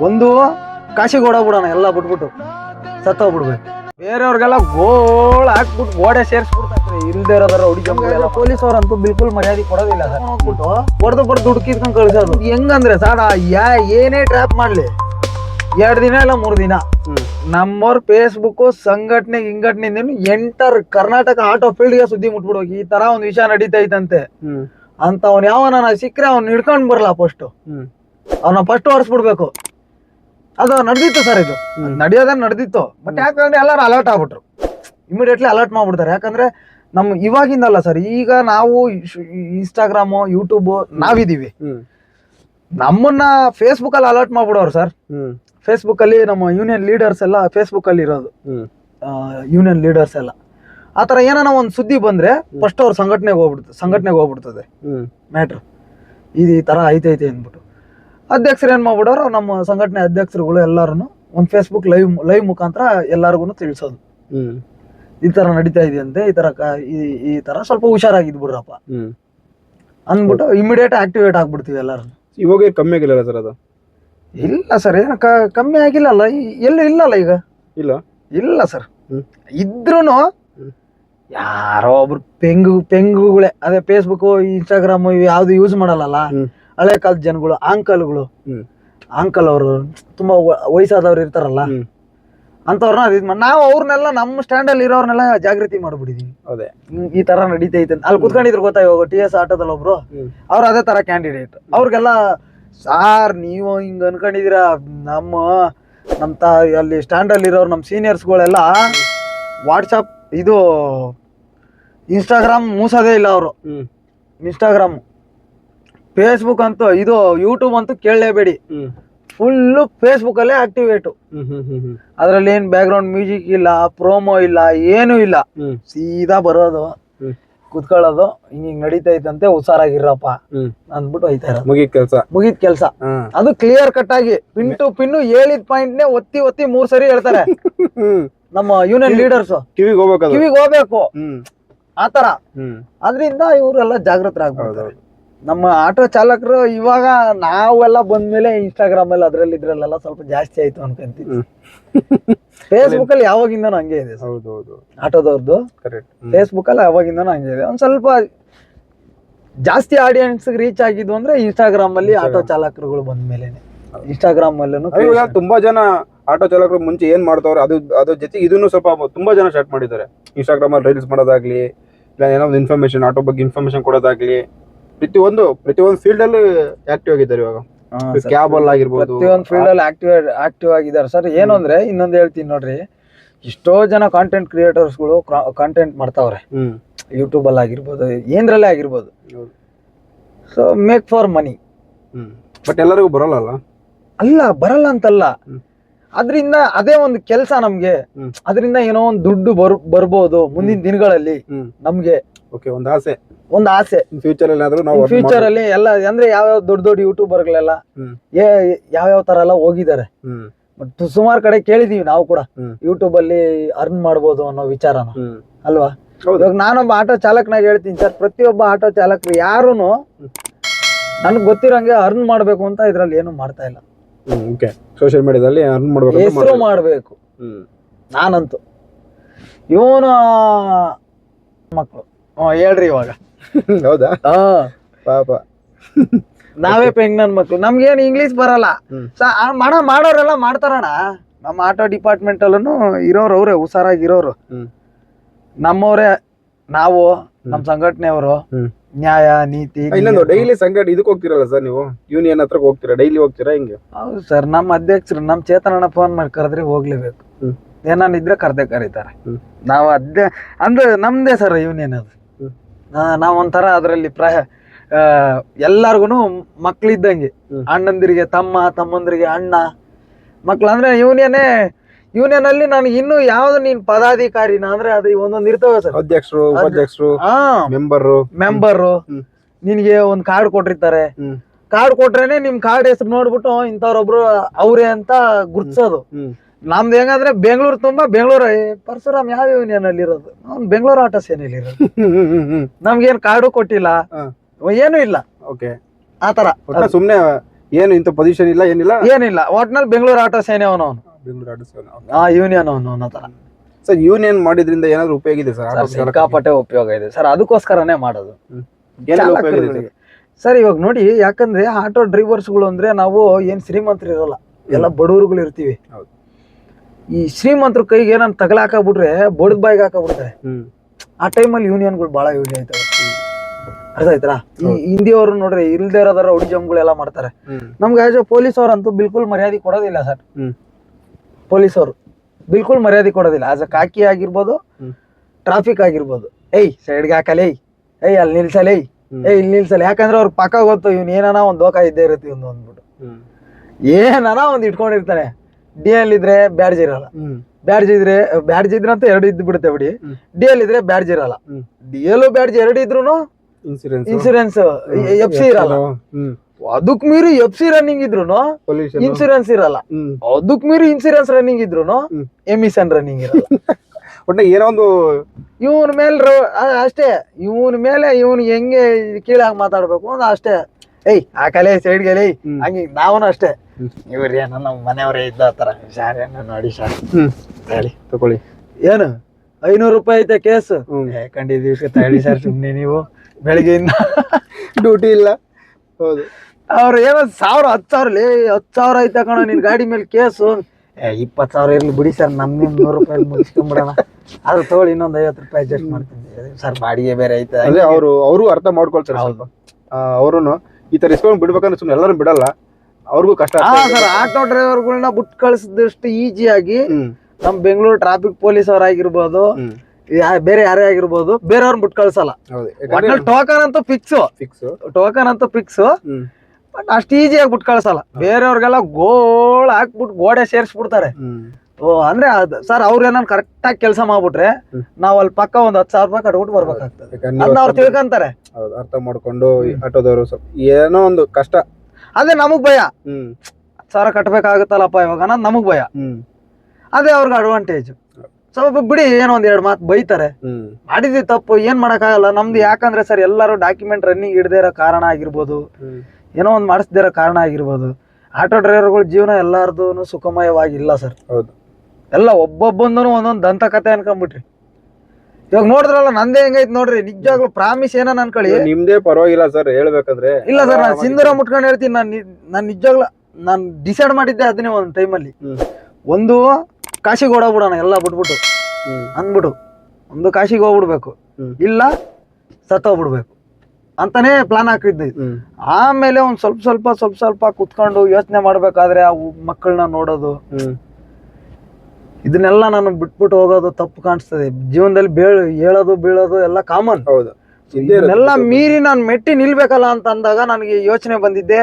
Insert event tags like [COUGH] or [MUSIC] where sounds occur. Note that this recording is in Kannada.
ಒಂದು ಕಾಶಿಗೆ ಓಡೋಗ್ಬಿಡೋಣ ಎಲ್ಲ ಬಿಟ್ಬಿಟ್ಟು ಸತ್ತೋಗ್ಬಿಡ್ಬೇಕು ಬೇರೆಯವ್ರಿಗೆಲ್ಲ ಗೋಳ್ ಹಾಕ್ಬಿಟ್ಟು ಗೋಡೆ ಸೇರಿಸ್ಬಿಡ್ತಾರೆ. ಇಲ್ದೇ ಇರೋದಾರ ಹುಡುಗಿ ಪೊಲೀಸ್ ಅವ್ರಂತೂ ಬಿಲ್ಕುಲ್ ಮರ್ಯಾದೆ ಕೊಡೋದಿಲ್ಲ ಸರ್. ಹೋಗ್ಬಿಟ್ಟು ಹೊಡೆದು ಬಡ್ದು ಹುಡುಕಿದ್ಕೊಂಡು ಕಳಿಸೋದು. ಹೆಂಗಂದ್ರೆ ಸರ್ ಯಾ ಏನೇ ಟ್ರ್ಯಾಪ್ ಮಾಡ್ಲಿ ಎರಡು ದಿನ ಇಲ್ಲ ಮೂರು ದಿನ. ನಮ್ಮವ್ರ ಫೇಸ್ಬುಕ್ ಸಂಘಟನೆ ಹಿಂಗಟ್ನಿಂದ ಎಂಟರ್ ಕರ್ನಾಟಕ ಆಟೋ ಫೀಲ್ಡ್ಗೆ ಸುದ್ದಿ ಮುಟ್ಬಿಡ್ಬೇಕು ಈ ತರ ಒಂದ್ ವಿಷಯ ನಡೀತಾ ಐತಂತೆ ಹ್ಮ್. ಅಂತ ಅವ್ನ ಯಾವನ ಸಿಕ್ಕರೆ ಅವ್ನ ಹಿಡ್ಕೊಂಡ್ ಬರಲ್ಲ ಫಸ್ಟ್ ಅವ್ನ ಫಸ್ಟ್ ಹೊರಿಸ್ಬಿಡ್ಬೇಕು ಅದು ನಡೆದಿತ್ತು ಸರ್ ಇದು. ನಡೆಯೋದೇ ನಡೆದಿತ್ತು. ಬಟ್ ಯಾಕಂದ್ರೆ ಎಲ್ಲರೂ ಅಲರ್ಟ್ ಆಗ್ಬಿಟ್ರು. ಇಮಿಡಿಯೇಟ್ಲಿ ಅಲರ್ಟ್ ಮಾಡ್ಬಿಡ್ತಾರೆ. ಯಾಕಂದ್ರೆ ನಮ್ ಇವಾಗಿಂದಲ್ಲ ಸರ್ ಈಗ ನಾವು ಇನ್ಸ್ಟಾಗ್ರಾಮ್ ಯೂಟ್ಯೂಬ್ ನಾವಿದೀವಿ. ನಮ್ಮನ್ನ ಫೇಸ್ಬುಕ್ ಅಲ್ಲಿ ಅಲರ್ಟ್ ಮಾಡ್ಬಿಡೋರು ಸರ್ ಫೇಸ್ಬುಕ್ ಅಲ್ಲಿ ನಮ್ಮ ಯೂನಿಯನ್ ಲೀಡರ್ಸ್ ಎಲ್ಲ ಫೇಸ್ಬುಕ್ ಅಲ್ಲಿ ಇರೋದು. ಯೂನಿಯನ್ ಲೀಡರ್ಸ್ ಎಲ್ಲ. ಆತರ ಏನಾನ ಒಂದು ಸುದ್ದಿ ಬಂದ್ರೆ ಫಸ್ಟ್ ಅವ್ರ ಸಂಘಟನೆಗೆ ಹೋಗ್ಬಿಡ್ತದೆ ಸಂಘಟನೆಗೆ ಹೋಗ್ಬಿಡ್ತದೆ. ಮ್ಯಾಟ್ರ್ ಇದು ಈ ತರ ಐತೈತೆ ಅಂದ್ಬಿಟ್ಟು. ಅಧ್ಯಕ್ಷರು ಏನು ಮಾಡ್ಬಿಡೋರು? ನಮ್ಮ ಸಂಘಟನೆ ಅಧ್ಯಕ್ಷರುಗಳು ಎಲ್ಲರೂ ಒಂದು ಫೇಸ್ಬುಕ್ ಲೈವ್ ಲೈವ್ ಮುಖಾಂತರ ಎಲ್ಲರಿಗೂ ತಿಳಿಸೋದು. ಈ ಥರ ನಡೀತಾ ಇದೆಯಂತೆ ಈ ಥರ ಕ- ಈ ತರ ಥರ ಸ್ವಲ್ಪ ಹುಷಾರಾಗಿದ್ದು ಬಿಡ್ರಪ್ಪ. ಅಂದ್ಬಿಟ್ಟು ಇಮಿಡಿಯೇಟ್ ಆಕ್ಟಿವೇಟ್ ಆಗ್ಬಿಡ್ತೀವಿ ಎಲ್ಲರೂ ಇವಾಗ ಕಮ್ಮಿ ಆಗಿಲ್ಲ ಸರ್ ಅದು? ಇಲ್ಲ ಸರ್ ಏನು ಕಮ್ಮಿ ಆಗಿಲ್ಲಲ್ಲ ಎಲ್ಲ ಇಲ್ಲಲ್ಲ ಈಗ. ಇಲ್ಲ? ಇಲ್ಲ ಸರ್. ಇದ್ರೂ. ಯಾರೋ ಒಬ್ರು ಪೆಂಗು ಪೆಂಗುಗಳೇ ಅದೇ ಫೇಸ್ಬುಕ್ ಇನ್ಸ್ಟಾಗ್ರಾಮ್ ಇವು ಯಾವ್ದು ಯೂಸ್ ಮಾಡಲ್ಲ ಹ್ಮ್. ಹಳೆ ಕಾಲದ ಜನಗಳು ಆಂಕಲ್ಗಳು ಆಂಕಲ್ ಅವರು ತುಂಬಾ ವಯಸ್ಸಾದವ್ರು ಇರ್ತಾರಲ್ಲ? ಅಂತವ್ರನ್ನ ಅದು ಇದ್ ನಾವು ಅವ್ರನ್ನೆಲ್ಲ ನಮ್ಮ ಸ್ಟ್ಯಾಂಡ್ ಅಲ್ಲಿ ಇರೋರ್ನೆಲ್ಲ ಜಾಗೃತಿ ಮಾಡ್ಬಿಟ್ಟಿದೀವಿ. ಅದೇ. ಈ ತರ ನಡೀತೈತೆ ಅಂತ. ಅಲ್ಲಿ ಕುತ್ಕೊಂಡಿದ್ರು ಗೊತ್ತಾ ಇವಾಗ ಟಿ ಎಸ್ ಆಟೋದಲ್ಲಿ ಒಬ್ರು? ಅವ್ರು ಅದೇ ತರ ಕ್ಯಾಂಡಿಡೇಟ್ ಅವ್ರಿಗೆಲ್ಲ ಸಾರ್ ನೀವು ಹಿಂಗ ಅನ್ಕೊಂಡಿದೀರಾ? ನಮ್ಮ ನಮ್ಮ ತ ಅಲ್ಲಿ ಸ್ಟ್ಯಾಂಡ್ ಅಲ್ಲಿ ಇರೋರು ನಮ್ಮ ಸೀನಿಯರ್ಸ್ಗಳೆಲ್ಲ ವಾಟ್ಸಪ್ ಇದು ಇನ್ಸ್ಟಾಗ್ರಾಮ್ ಮೂಸೋದೇ ಇಲ್ಲ ಅವರು. ಇನ್ಸ್ಟಾಗ್ರಾಮ್ ಫೇಸ್ಬುಕ್ ಅಂತೂ ಇದು ಯೂಟ್ಯೂಬ್ ಅಂತೂ ಕೇಳಲೇಬೇಡಿ. ಫುಲ್ಲು ಫೇಸ್ಬುಕ್ ಅಲ್ಲೇ ಆಕ್ಟಿವೇಟು ಅದರಲ್ಲಿ ಏನ್ ಬ್ಯಾಕ್ ಗ್ರೌಂಡ್ ಮ್ಯೂಸಿಕ್ ಇಲ್ಲ ಪ್ರೋಮೋ ಇಲ್ಲ ಏನೂ ಇಲ್ಲ. ಸೀದಾ ಬರೋದು ಕುತ್ಕೊಳ್ಳೋದು ಹಿಂಗ್ ನಡೀತೈತಂತೆ ಹುಷಾರಾಗಿರಪ್ಪ ಅಂದ್ಬಿಟ್ಟು ಹೋಯ್ತಾ ಇರೋದು. ಮುಗಿತ್ ಕೆಲಸ. ಮುಗಿದ ಕೆಲಸ. ಅದು ಕ್ಲಿಯರ್ ಕಟ್ ಆಗಿ ಪಿನ್ ಟು ಪಿನ್ ಹೇಳಿದ ಪಾಯಿಂಟ್ ನೇ ಒತ್ತಿ ಒತ್ತಿ ಮೂರ್ ಸರಿ ಹೇಳ್ತಾರೆ. ನಮ್ಮ ಯೂನಿಯನ್ ಲೀಡರ್ಸ್ ಕಿವಿಗೆ ಹೋಗ್ಬೇಕು ಕಿವಿಗೆ ಹೋಗ್ಬೇಕು. ಆತರ ಅದರಿಂದ ಇವರೆಲ್ಲ ಜಾಗೃತರಾಗ್ಬಿಡ್ತಾರೆ. ಹೌದೌದು. ನಮ್ಮ ಆಟೋ ಚಾಲಕರು ಇವಾಗ ನಾವೆಲ್ಲ ಬಂದ್ಮೇಲೆ ಇನ್ಸ್ಟಾಗ್ರಾಮ್ ಅಲ್ಲಿ ಅದ್ರಲ್ಲಿ ಇದ್ರಲ್ಲೆಲ್ಲ ಸ್ವಲ್ಪ ಜಾಸ್ತಿ ಆಯ್ತು ಅನ್ಕೊಂತೀವಿ. ಹ್ಮ್. ಫೇಸ್ಬುಕ್ ಅಲ್ಲಿ ಯಾವಾಗಿಂದನೂ ಹಂಗೆ ಇದೆ ಹೌದೌದು. ಆಟೋದವ್ರದ್ದು ಕರೆಕ್ಟ್ ಫೇಸ್ಬುಕ್ ಅಲ್ಲಿ ಯಾವಾಗಿಂದನೂ ಹಂಗೆ ಇದೆ. ಒಂದ್ ಸ್ವಲ್ಪ ಜಾಸ್ತಿ ಆಡಿಯನ್ಸ್ ರೀಚ್ ಆಗಿದ್ವು ಅಂದ್ರೆ ಇನ್ಸ್ಟಾಗ್ರಾಮ್ ಅಲ್ಲಿ ಆಟೋ ಚಾಲಕರುಗಳು ಬಂದ್ಮೇಲೆ ಇನ್ಸ್ಟಾಗ್ರಾಮ್ ಅಲ್ಲೂ ತುಂಬಾ ಜನ ಆಟೋ ಚಾಲಕರು ಮುಂಚೆ ಏನ್ ಮಾಡ್ತಾವ್ರೆ ಅದು ಅದ್ರ ಜೊತೆಗೆ ಇದನ್ನು ಸ್ವಲ್ಪ ತುಂಬಾ ಜನ ಸ್ಟಾರ್ಟ್ ಮಾಡಿದ್ದಾರೆ. ಇನ್ಸ್ಟಾಗ್ರಾಮ್ ಅಲ್ಲಿ ರೀಲ್ಸ್ ಮಾಡೋದಾಗ್ಲಿ ಇಲ್ಲ ಏನೋ ಒಂದು ಇನ್ಫಾರ್ಮೇಶನ್ ಆಟೋ ಬಗ್ಗೆ ಇನ್ಫಾರ್ಮೇಶನ್ ಕೊಡೋದಾಗ್ಲಿ ಪ್ರತಿಯೊಂದು ಪ್ರತಿಯೊಂದು ಫೀಲ್ಡ್ ಅಲ್ಲಿ ಆಕ್ಟಿವ್ ಆಗಿದ್ದಾರೆ ಇವಾಗ. ಕ್ಯಾಬ್ ಅಲ್ಲಿ ಆಗಿರ್ಬೋದು ಪ್ರತಿಯೊಂದು ಫೀಲ್ಡ್ ಅಲ್ಲಿ ಆಕ್ಟಿವ್ ಆಕ್ಟಿವ್ ಆಗಿದ್ದಾರೆ. ಸರ್ ಏನು ಅಂದ್ರೆ ಇನ್ನೊಂದು ಹೇಳ್ತೀನಿ ನೋಡ್ರಿ. ಎಷ್ಟೋ ಜನ ಕಾಂಟೆಂಟ್ ಕ್ರಿಯೇಟರ್ಸ್ಗಳು ಕಾಂಟೆಂಟ್ ಮಾಡ್ತಾವ್ರೆ. ಯೂಟ್ಯೂಬ್ ಅಲ್ಲಿ ಆಗಿರ್ಬೋದು ಏನ್ರಲ್ಲೇ ಆಗಿರ್ಬೋದು. So make for money but ಎಲ್ಲರಿಗೂ ಬರಲ್ಲ ಅಲ್ಲ? ಅಲ್ಲ ಬರಲ್ಲ ಅಂತಲ್ಲ. ಅದರಿಂದ ಅದೇ ಒಂದು ಕೆಲಸ ನಮ್ಗೆ. ಅದರಿಂದ ಏನೋ ಒಂದು ದುಡ್ಡು ಬರ್ ಬರ್ಬೋದು ಮುಂದಿನ ದಿನಗಳಲ್ಲಿ ಹ್ಮ್. ನಮ್ಗೆ. ಓಕೆ ಒಂದು ಆಸೆ. ಒಂದು ಆಸೆ. ಫ್ಯೂಚರ್ ಅಲ್ಲಿ ನಾವು ಫ್ಯೂಚರ್ ಅಲ್ಲಿ ಎಲ್ಲ ಅಂದ್ರೆ ಯಾವ್ಯಾವ ದೊಡ್ಡ ದೊಡ್ಡ ಯೂಟ್ಯೂಬರ್ಗಳೆಲ್ಲ ಯಾವ ಯಾವ ತರ ಎಲ್ಲ ಹೋಗಿದ್ದಾರೆ. ಬಟ್ ಸುಮಾರು ಕಡೆ ಕೇಳಿದೀವಿ ನಾವು ಕೂಡ. ಯೂಟ್ಯೂಬ್ ಅಲ್ಲಿ ಅರ್ನ್ ಮಾಡ್ಬೋದು ಅನ್ನೋ ವಿಚಾರನ. ಅಲ್ವಾ? ಇವಾಗ ನಾನೊಬ್ಬ ಆಟೋ ಚಾಲಕನಾಗ ಹೇಳ್ತೀನಿ ಸರ್ ಪ್ರತಿಯೊಬ್ಬ ಆಟೋ ಚಾಲಕರು ಯಾರು ನನ್ಗೆ ಗೊತ್ತಿರೋಂಗೆ ಅರ್ನ್ ಮಾಡ್ಬೇಕು ಅಂತ ಇದ್ರಲ್ಲಿ ಏನು ಮಾಡ್ತಾ ಇಲ್ಲ. ಓಕೆ ಸೋಷಿಯಲ್ ಮೀಡಿಯಾದಲ್ಲಿ ಅರ್ನ್ ಮಾಡ್ಬೇಕು ಹೆಸರು ಮಾಡ್ಬೇಕು. ನಾನಂತೂ. ಇವನು ಮಕ್ಕಳು ಹೇಳ್ರಿ ಇವಾಗ. ಹೌದಾ? ಪಾಪ. ನಾವೇ ಪೆಂಗ್ ನನ್ ಮಕ್ಳು? ನಮ್ಗೇನು ಇಂಗ್ಲಿಷ್ ಬರಲ್ಲ. ಮಾಡ ಮಾಡೋರೆಲ್ಲ ಮಾಡ್ತಾರಣ ನಮ್ಮ ಆಟೋ ಡಿಪಾರ್ಟ್ಮೆಂಟ್ ಅಲ್ಲೂ ಇರೋರು ಅವ್ರೆ ಹುಷಾರಾಗಿರೋರು ಇರೋರು. ನಮ್ಮವ್ರೆ ನಾವು ನಮ್ಮ ಸಂಘಟನೆಯವರು. ನ್ಯಾಯ ನೀತಿ ಡೈಲಿ ಸಂಘಟನೆ ಇದಕ್ಕೆ ಹೋಗ್ತಿರಲ್ಲ ಸರ್ ನೀವು? ಯೂನಿಯನ್ ಹತ್ರ ಹೋಗ್ತೀರಾ? ಡೈಲಿ ಹೋಗ್ತೀರಾ ಹಿಂಗೆ? ಹೌದು ಸರ್ ನಮ್ಮ ಅಧ್ಯಕ್ಷರು ನಮ್ಮ ಚೇತನಣ್ಣ ಫೋನ್ ಮಾಡಿ ಕರೆದ್ರೆ ಹೋಗ್ಲೇಬೇಕು. ಏನಾನಿದ್ರೆ ಕರ್ದೇ ಕರೀತಾರೆ. ನಾವು ಅದೇ ಅಂದ್ರೆ ನಮ್ದೇ ಸರ್ ಯೂನಿಯನ್ ಅದು. ನಾವ್ ಒಂಥರ ಅದರಲ್ಲಿ ಪ್ರ ಎಲ್ಲಾರ್ಗು ಮಕ್ಳಿದ್ದಂಗೆ. ಅಣ್ಣಂದಿರಿಗೆ ತಮ್ಮ ತಮ್ಮಂದಿರಿಗೆ ಅಣ್ಣ. ಮಕ್ಳು ಅಂದ್ರೆ ಯೂನಿಯನ್ನೇ ಯೂನಿಯನ್ ಅಲ್ಲಿ ನನಗೆ ಇನ್ನೂ ಯಾವ್ದು ನೀನ್ ಪದಾಧಿಕಾರಿನ ಅಂದ್ರೆ ಅದು ಒಂದೊಂದು ಇರ್ತವೆ ಸರ್. ಅಧ್ಯಕ್ಷರು ಉಪಾಧ್ಯಕ್ಷರು ಮೆಂಬರು. ಮೆಂಬರು. ನಿನಗೆ ಒಂದು ಕಾರ್ಡ್ ಕೊಟ್ಟಿರ್ತಾರೆ. ಕಾರ್ಡ್ ಕೊಟ್ರೇನೆ ನಿಮ್ ಕಾರ್ಡ್ ಹೆಸರು ನೋಡ್ಬಿಟ್ಟು ಇಂಥವ್ರೊಬ್ರು ಅವ್ರೆ ಅಂತ ಗುರ್ತಿಸೋದು. ನಮ್ದು ಹೆಂಗಂದ್ರೆ ಬೆಂಗಳೂರು ತುಂಬಾ ಬೆಂಗಳೂರು ಪರಶುರಾಮ್ ಯಾವ ಯೂನಿಯನ್ ಅಲ್ಲಿ ಇರೋದು? ಅವ್ನು ಬೆಂಗಳೂರು ಆಟೋ ಏನಿಲ್ಲ ಹ್ಮ್ [LAUGHS] ನಮ್ಗೇನ್ ಕಾರ್ಡು ಕೊಟ್ಟಿಲ್ಲ. ಏನೂ ಇಲ್ಲ. ಓಕೆ. ಆತರ ತರ ಸುಮ್ನೆ ಏನು ಇಂಥ ಪೊಸಿಷನ್ ಇಲ್ಲ ಏನಿಲ್ಲ? ಏನಿಲ್ಲ. ಒಟ್ನಲ್ಲಿ ಬೆಂಗಳೂರು ಆಟೋ ಸೇನೆ ಅವನು. ಅವನು ಬೆಂಗಳೂರು ಆಟೋ ಆ ಯೂನಿಯನ್ ಅವನು ಅನ್ನೋ ತರ ಸರ್ ಯೂನಿಯನ್ ಮಾಡಿದ್ರಿಂದ ಏನಾದ್ರು ಉಪಯೋಗ ಇದೆ ಸರ್? ಸಿಕ್ಕಾಪಟ್ಟೆ ಉಪಯೋಗ ಇದೆ. ಸರ್ ಅದಕ್ಕೋಸ್ಕರನೇ ಮಾಡೋದು. ಸರ್? ಇವಾಗ ನೋಡಿ ಯಾಕಂದ್ರೆ ಆಟೋ ಡ್ರೈವರ್ಸ್ಗಳು ಅಂದ್ರೆ ನಾವು ಏನ್ ಶ್ರೀಮಂತರು ಇರಲ್ಲ. ಎಲ್ಲ ಬಡವರುಗಳು ಇರ್ತೀವಿ. ಈ ಶ್ರೀಮಂತರ ಕೈಗೆ ಏನನ್ ತಗಲ ಹಾಕಬಿಟ್ರೆ ಬಡದ್ ಬಾಯಿಗೆ ಹಾಕಬಿಡ್ತಾರೆ. ಆ ಟೈಮಲ್ಲಿ ಯೂನಿಯನ್ಗಳು ಬಹಳ ಯೂಸ್ ಆಯ್ತವೆ. ಅರ್ಥ ಆಯ್ತಾ ಈ ಹಿಂದಿಯವರು ನೋಡ್ರಿ ಇಲ್ದೇ ಇರೋದಾರ ಉಡಿ ಜಂಪ್ಗಳೆಲ್ಲ ಮಾಡ್ತಾರೆ. ನಮ್ಗೆ ಆಸ್ ಪೊಲೀಸ್ ಅವ್ರಂತೂ ಬಿಲ್ಕುಲ್ ಮರ್ಯಾದೆ ಕೊಡೋದಿಲ್ಲ ಸರ್. ಪೊಲೀಸ್ ಅವರು. ಬಿಲ್ಕುಲ್ ಮರ್ಯಾದೆ ಕೊಡೋದಿಲ್ಲ. ಆಸ್ ಅ ಕಾಕಿ ಆಗಿರ್ಬೋದು ಟ್ರಾಫಿಕ್ ಆಗಿರ್ಬೋದು. ಏಯ್ ಸೈಡ್ಗೆ ಹಾಕಲೇ ಏಯ್. ಅಲ್ಲಿ ನಿಲ್ಸಲೇ ಏಯ್. ಏಯ್ ಇಲ್ಲಿ ನಿಲ್ಸಲ್ಲ. ಯಾಕಂದ್ರೆ ಅವ್ರ ಪಕ್ಕ ಗೊತ್ತು ಇವ್ನ ಏನಾನ ಒಂದು ದೋಖ ಇದ್ದೇ ಇರುತ್ತೆ ಇವ್ನು ಅಂದ್ಬಿಟ್ಟು. ಏನಾನ ಒಂದ್ ಇಟ್ಕೊಂಡಿರ್ತಾನೆ. ಡಿ ಎಲ್ ಇದ್ರೆ ಬ್ಯಾಡ್ಜ್ ಇರಲ್ಲ ಬ್ಯಾಡ್ಜ್ ಇದ್ರೆ ಬ್ಯಾಡ್ಜ್ ಇದ್ರೆ ಅಂತ ಎರಡು ಇದ್ದು ಬಿಡುತ್ತೆ ಬಿಡಿ. ಡಿ ಎಲ್ ಇದ್ರೆ ಬ್ಯಾಡ್ಜ್ ಇರಲ್ಲ. ಡಿ ಎಲ್ ಬ್ಯಾಡ್ಜ್ ಎರಡು ಇದ್ರು ಇನ್ಸೂರೆನ್ಸ್ ಎಫ್ ಸಿ ಇರಲ್ಲ. ಅದಕ್ ಮೀರಿ ಎಫ್ ಸಿ ರನ್ನಿಂಗ್ ಇದ್ರು ಇನ್ಸೂರೆನ್ಸ್ ಇರಲ್ಲ. ಅದಕ್ ಮೀರಿ ಇನ್ಸೂರೆನ್ಸ್ ರನ್ನಿಂಗ್ ಇದ್ರು. ಎಮಿಷನ್ ರನ್ನಿಂಗ್ ಇರಲ್ಲ. [LAUGHS] ಒಟ್ಟ ಏನೋ ಒಂದು ಇವನ್ ಮೇಲೆ ಅಷ್ಟೇ. ಇವನ್ ಮೇಲೆ ಇವನ್ ಹೆಂಗೆ ಕೀಳಾಗಿ ಮಾತಾಡ್ಬೇಕು ಅಂದ್ರೆ ಅಷ್ಟೇ. ಏಯ್ ಆ ಕಲೆ ಸೈಡ್ಗೆ ಲೇ ಹಂಗ ನಾವನು ಅಷ್ಟೇ. ಇವ್ರಿ ಏನೋ ನಮ್ಮ ಮನೆಯವರೇ ಇದ್ದ ತರ ಶಾರ್ ಏನೋ ನೋಡಿ ಶಾರ್ ಹೇಳಿ ತಗೊಳ್ಳಿ. ಏನು? ಐನೂರು ರೂಪಾಯಿ ಐತೆ ಕೇಸ್ ದಿವಸ ತಗೊಳ್ಳಿ ಸರ್ ಸುಮ್ಮನೆ ನೀವು. ಬೆಳಿಗ್ಗೆಯಿಂದ. ಡ್ಯೂಟಿ ಇಲ್ಲ. ಹೌದು. ಅವ್ರು ಏನೋ ಸಾವಿರ ಹತ್ತು ಸಾವಿರ ಲೇ ಹತ್ತು ಸಾವಿರ ಐತೆ ಕಣ ನಿನ್ ಗಾಡಿ ಮೇಲೆ ಕೇಸು ಇಪ್ಪತ್ತು ಸಾವಿರ ಇರಲಿ ಬಿಡಿ ಸರ್ ನಮ್ಮ ನಿಮ್ ನೂರು ರೂಪಾಯಿ ಮುಗಿಸ್ಕೊಂಬಿಡೋಣ. ಅದು ತಗೊಳ್ಳಿ ಇನ್ನೊಂದು ಐವತ್ತು ರೂಪಾಯಿ ಅಡ್ಜಸ್ಟ್ ಮಾಡ್ತೀನಿ. ಸರ್ ಬಾಡಿಗೆ ಬೇರೆ ಐತೆ. ಅಂದ್ರೆ ಅವರು ಅವರು ಅರ್ಥ ಮಾಡ್ಕೊಳ್ತಾರೆ. ಸ್ವಲ್ಪ. ಅವರು ಈ ತರ ಇಸ್ಕೊಂಡು ಬಿಡ್ಬೇಕಂದ್ರೆ ಸುಮ್ಮನೆ ಎಲ್ಲರೂ ಬಿಡಲ್ಲ. ಅವ್ರಿಗೂ ಕಷ್ಟ ಹಾ. ಸರ್ ಆಟೋ ಡ್ರೈವರ್ಗಳನ್ನ ಬಿಟ್ಟು ಕಳಿಸಿದಷ್ಟು ಈಜಿಯಾಗಿ ನಮ್ಮ ನಮ್ ಬೆಂಗಳೂರು ಟ್ರಾಫಿಕ್ ಪೊಲೀಸ್ ಅವರಾಗಿರ್ಬೋದು ಬೇರೆ ಯಾರೇ ಆಗಿರ್ಬೋದು ಬೇರೆಯವ್ರನ್ನ ಬಿಟ್ಟು ಕಳ್ಸಲ್ಲ. ಹೌದು ಟೋಕನ್ ಅಂತೂ ಫಿಕ್ಸ್ ಫಿಕ್ಸ್ ಟೋಕನ್ ಅಂತೂ ಫಿಕ್ಸ್ ಬಟ್ ಅಷ್ಟು ಈಸಿಯಾಗಿ ಬಿಟ್ಟು ಕಳ್ಸಲ್ಲ. ಬೇರೆಯವ್ರಿಗೆಲ್ಲ ಗೋಳ್ ಹಾಕ್ಬಿಟ್ಟು ಗೋಡೆ ಸೇರಿಸ್ಬಿಡ್ತಾರೆ. ಓ ಅಂದ್ರೆ ಅದ್ ಸರ್ ಅವ್ರ ಏನಾರು ಕರೆಕ್ಟ್ ಆಗಿ ಕೆಲಸ ಮಾಡ್ಬಿಟ್ರೆ. ನಾವ್ ಅಲ್ಲಿ ಪಕ್ಕ ಒಂದ್ ಹತ್ತು ಸಾವಿರ ರೂಪಾಯಿ ಕಟ್ಬಿಟ್ಟು ಬರ್ಬೇಕಾಗ್ತದೆ. ಯಾಕಂದ್ರೆ ಅವ್ರು ತಿಳ್ಕೊಂತಾರೆ. ಹೌದು ಅರ್ಥ ಮಾಡ್ಕೊಂಡು ಈ ಆಟೋದವರು ಸ್ವಲ್ಪ ಏನೋ ಒಂದು ಕಷ್ಟ. ಅದೇ ನಮಗ್ ಭಯ. ಹ್ಮ್. ಹತ್ತು ಸಾವಿರ ಕಟ್ಬೇಕಾಗುತ್ತಲ್ಲಪ್ಪ ಇವಾಗ ಅನ್ನೋದು ನಮಗ್ ಭಯ. ಹ್ಮ್. ಅದೇ ಅವ್ರಿಗೆ ಅಡ್ವಾಂಟೇಜ್ ಸ್ವಲ್ಪ ಬಿಡಿ ಏನೋ ಒಂದ್ ಎರಡು ಮಾತು ಬೈತಾರೆ. ಹ್ಮ್. ಮಾಡಿದ್ವಿ ತಪ್ಪು ಏನ್ ಮಾಡಕ್ಕಾಗಲ್ಲ. ನಮ್ದು ಯಾಕಂದ್ರೆ ಸರ್ ಎಲ್ಲರೂ ಡಾಕ್ಯುಮೆಂಟ್ ರನ್ನಿಂಗ್ ಇಡದೇ ಇರೋ ಕಾರಣ ಆಗಿರ್ಬೋದು. ಹ್ಮ್. ಏನೋ ಒಂದು ಮಾಡಿಸ್ದೇ ಇರೋ ಕಾರಣ ಆಗಿರ್ಬೋದು. ಆಟೋ ಡ್ರೈವರ್ಗಳ ಜೀವನ ಎಲ್ಲಾರ್ದು ಸುಖಮಯವಾಗಿಲ್ಲ ಸರ್. ಹೌದು. ಎಲ್ಲ ಒಬ್ಬೊಬ್ಬಂದನು ಒಂದೊಂದು ದಂತಕತೆ ಅನ್ಕೊಂಡ್ಬಿಟ್ರಿ ಇವಾಗ ನೋಡಿದ್ರಲ್ಲ ನಂದೇ ಹೆಂಗೈತ್ ನೋಡ್ರಿ ನಿಜವಾಗ್ಲೂ ಪ್ರಾಮಿಸ್ ಏನೋ ಅನ್ಕೊಳ್ಳಿ ನಿಮ್ದೇ ಪರವಾಗಿಲ್ಲ ಸರ್ ಹೇಳ್ಬೇಕಂದ್ರೆ. ಇಲ್ಲ ಸರ್ ನಾನು ಸಿಂಧೂರ ಮುಟ್ಕೊಂಡು ಹೇಳ್ತೀನಿ ನಾನು ನಾನು ನಿಜವಾಗ್ಲೂ ನಾನು ಡಿಸೈಡ್ ಮಾಡಿದ್ದೆ ಅದನ್ನೇ ಒಂದು ಟೈಮಲ್ಲಿ ಅಲ್ಲಿ. ಒಂದು ಕಾಶಿಗೆ ಓಡೋಗ್ಬಿಡೋಣ ಎಲ್ಲ ಬಿಟ್ಬಿಟ್ಟು. ಅಂದ್ಬಿಟ್ಟು ಒಂದು ಕಾಶಿಗೆ ಹೋಗ್ಬಿಡ್ಬೇಕು. ಇಲ್ಲ ಸತ್ತೋಗ್ಬಿಡ್ಬೇಕು. ಅಂತಾನೆ ಪ್ಲಾನ್ ಹಾಕಿದ್ದೆ. ಆಮೇಲೆ ಒಂದು ಸ್ವಲ್ಪ ಸ್ವಲ್ಪ ಸ್ವಲ್ಪ ಸ್ವಲ್ಪ ಕುತ್ಕೊಂಡು ಯೋಚನೆ ಮಾಡ್ಬೇಕಾದ್ರೆ ಆ ಮಕ್ಕಳನ್ನ ನೋಡೋದು. ಇದನ್ನೆಲ್ಲ ನಾನು ಬಿಟ್ಬಿಟ್ಟು ಹೋಗೋದು ತಪ್ಪು ಕಾಣಿಸ್ತದೆ. ಜೀವನದಲ್ಲಿ ಬೀಳ್ ಹೇಳೋದು ಬೀಳೋದು ಎಲ್ಲ ಕಾಮನ್ ಹೌದು. ಇದನ್ನೆಲ್ಲ ಮೀರಿ ನಾನು ಮೆಟ್ಟಿ ನಿಲ್ಬೇಕಲ್ಲ ಅಂತ ಅಂದಾಗ ನನಗೆ ಯೋಚನೆ ಬಂದಿದ್ದೆ.